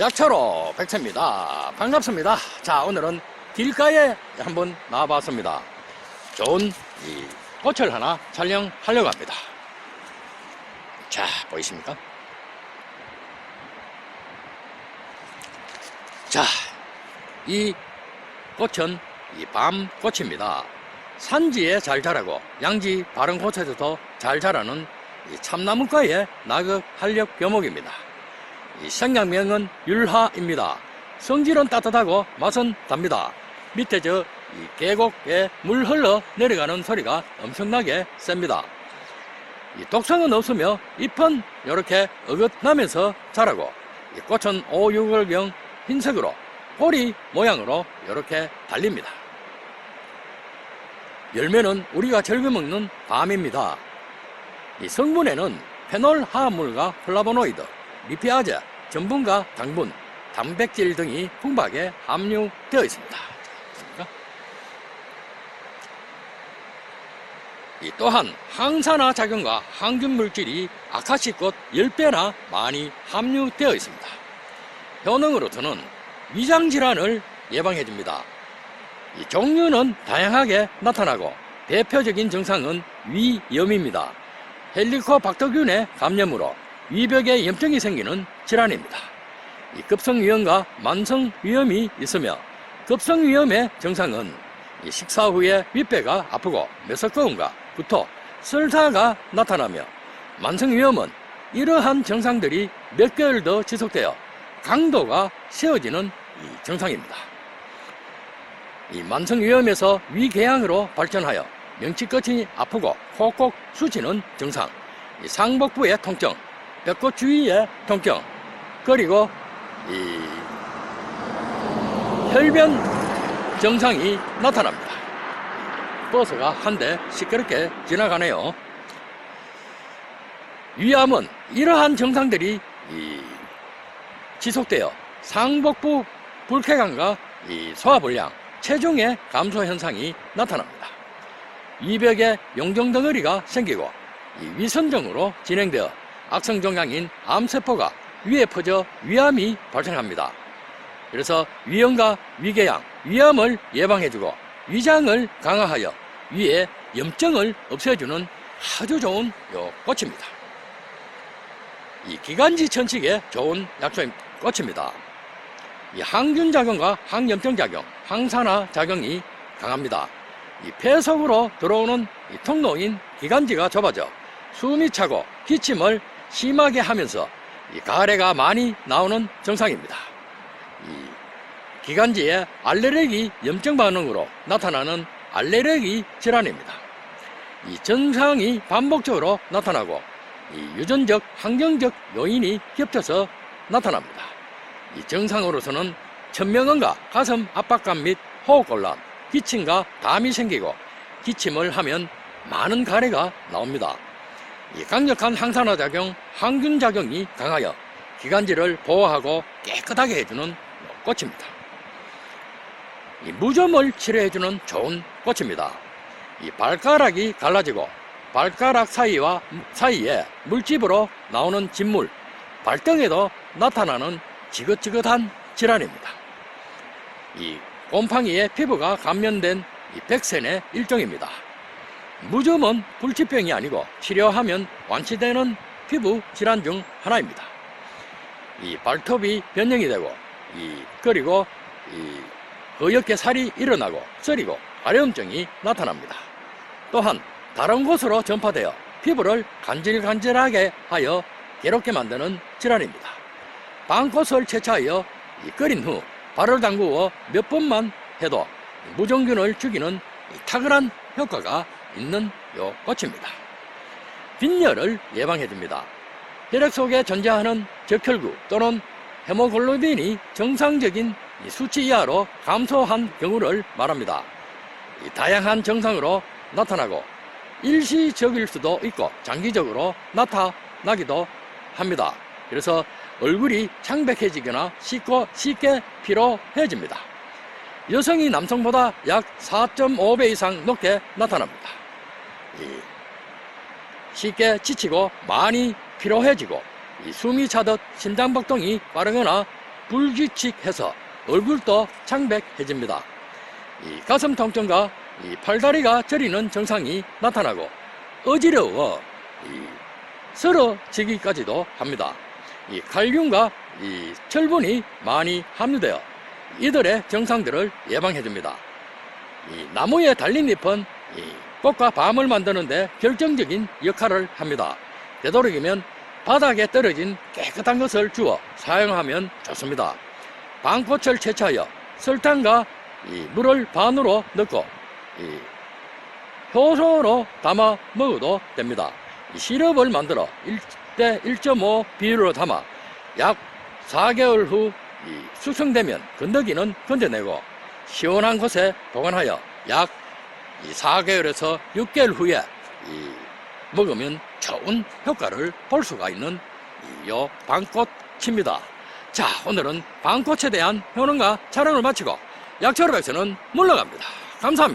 약초로 백채입니다. 반갑습니다. 자, 오늘은 길가에 한번 나와봤습니다. 좋은 이 꽃을 하나 촬영하려고 합니다. 자, 보이십니까? 자, 이 꽃은 이 밤꽃입니다. 산지에 잘 자라고 양지 바른 곳에서도 잘 자라는 이 참나무과의 나극 한력 묘목입니다. 이 생양명은 율하입니다. 성질은 따뜻하고 맛은 답니다. 밑에 저이 계곡에 물 흘러 내려가는 소리가 엄청나게 셉니다. 이 독성은 없으며 잎은 이렇게 어긋나면서 자라고 이 꽃은 5, 6월경 흰색으로 꼬리 모양으로 이렇게 달립니다. 열매는 우리가 즐겨 먹는 밤입니다. 이 성분에는 페놀 화합물과 플라보노이드, 리피아제, 전분과 당분, 단백질 등이 풍부하게 함유되어 있습니다. 이 또한 항산화 작용과 항균 물질이 아카시꽃 10배나 많이 함유되어 있습니다. 효능으로서는 위장 질환을 예방해 줍니다. 이 종류는 다양하게 나타나고 대표적인 증상은 위염입니다. 헬리코박터균의 감염으로 위벽에 염증이 생기는 질환입니다. 이 급성 위염과 만성 위염이 있으며 급성 위염의 증상은 이 식사 후에 윗배가 아프고 메석거움과 구토, 설사가 나타나며 만성 위염은 이러한 증상들이 몇 개월 더 지속되어 강도가 세워지는 이 증상입니다. 이 만성 위염에서 위궤양으로 발전하여 명치끝이 아프고 콕콕 쑤시는 증상, 이 상복부의 통증, 벽꽃 주위의 통증, 그리고 이 혈변 증상이 나타납니다. 버스가 한 대 시끄럽게 지나가네요. 위암은 이러한 증상들이 이 지속되어 상복부 불쾌감과 이 소화불량, 체중의 감소 현상이 나타납니다. 위벽에 용종 덩어리가 생기고 이 위선정으로 진행되어 악성 종양인 암세포가 위에 퍼져 위암이 발생합니다. 그래서 위염과 위궤양, 위암을 예방해주고 위장을 강화하여 위에 염증을 없애주는 아주 좋은 요 꽃입니다. 이 기관지 천식에 좋은 약초 꽃입니다. 이 항균 작용과 항염증 작용, 항산화 작용이 강합니다. 이 폐 속으로 들어오는 이 통로인 기관지가 좁아져 숨이 차고 기침을 심하게 하면서 이 가래가 많이 나오는 증상입니다. 이 기관지의 알레르기 염증 반응으로 나타나는 알레르기 질환입니다. 이 증상이 반복적으로 나타나고 이 유전적, 환경적 요인이 겹쳐서 나타납니다. 이 증상으로서는 천명언과 가슴 압박감 및 호흡곤란, 기침과 담이 생기고 기침을 하면 많은 가래가 나옵니다. 이 강력한 항산화 작용, 항균 작용이 강하여 기관지를 보호하고 깨끗하게 해주는 꽃입니다. 이 무좀을 치료해주는 좋은 꽃입니다. 이 발가락이 갈라지고 발가락 사이와 사이에 물집으로 나오는 진물, 발등에도 나타나는 지긋지긋한 질환입니다. 이 곰팡이의 피부가 감면된 이 백센의 일종입니다. 무좀은 불치병이 아니고 치료하면 완치되는 피부 질환 중 하나입니다. 이 발톱이 변형이 되고 이 그리고 이 어여께 살이 일어나고 쓰리고 가려움증이 나타납니다. 또한 다른 곳으로 전파되어 피부를 간질간질하게 하여 괴롭게 만드는 질환입니다. 방꽃을 채취하여 이 끓인 후 발을 담그어 몇 번만 해도 무정균을 죽이는 이 탁월한 효과가 있는 요 꽃입니다. 빈혈을 예방해 줍니다. 혈액 속에 존재하는 적혈구 또는 헤모글로빈이 정상적인 이 수치 이하로 감소한 경우를 말합니다. 이 다양한 증상으로 나타나고 일시적일 수도 있고 장기적으로 나타나기도 합니다. 그래서 얼굴이 창백해지거나 쉽고 쉽게 피로해집니다. 여성이 남성보다 약 4.5배 이상 높게 나타납니다. 이 쉽게 지치고 많이 피로해지고 이 숨이 차듯 심장박동이 빠르거나 불규칙해서 얼굴도 창백해집니다. 이 가슴 통증과 이 팔다리가 저리는 증상이 나타나고 어지러워 이 쓰러지기까지도 합니다. 이 칼륨과 이 철분이 많이 함유되어 이들의 증상들을 예방해줍니다. 이 나무에 달린 잎은 이 꽃과 밤을 만드는데 결정적인 역할을 합니다. 되도록이면 바닥에 떨어진 깨끗한 것을 주워 사용하면 좋습니다. 방꽃을 채취하여 설탕과 이 물을 반으로 넣고 이 효소로 담아 먹어도 됩니다. 이 시럽을 만들어 1대 1.5 비율로 담아 약 4개월 후이 숙성되면 건더기는 건져내고 시원한 곳에 보관하여 약 이 4개월에서 6개월 후에 이 먹으면 좋은 효과를 볼 수가 있는 이요 방꽃입니다. 자, 오늘은 방꽃에 대한 효능과 촬영을 마치고 약초로백서는 물러갑니다. 감사합니다.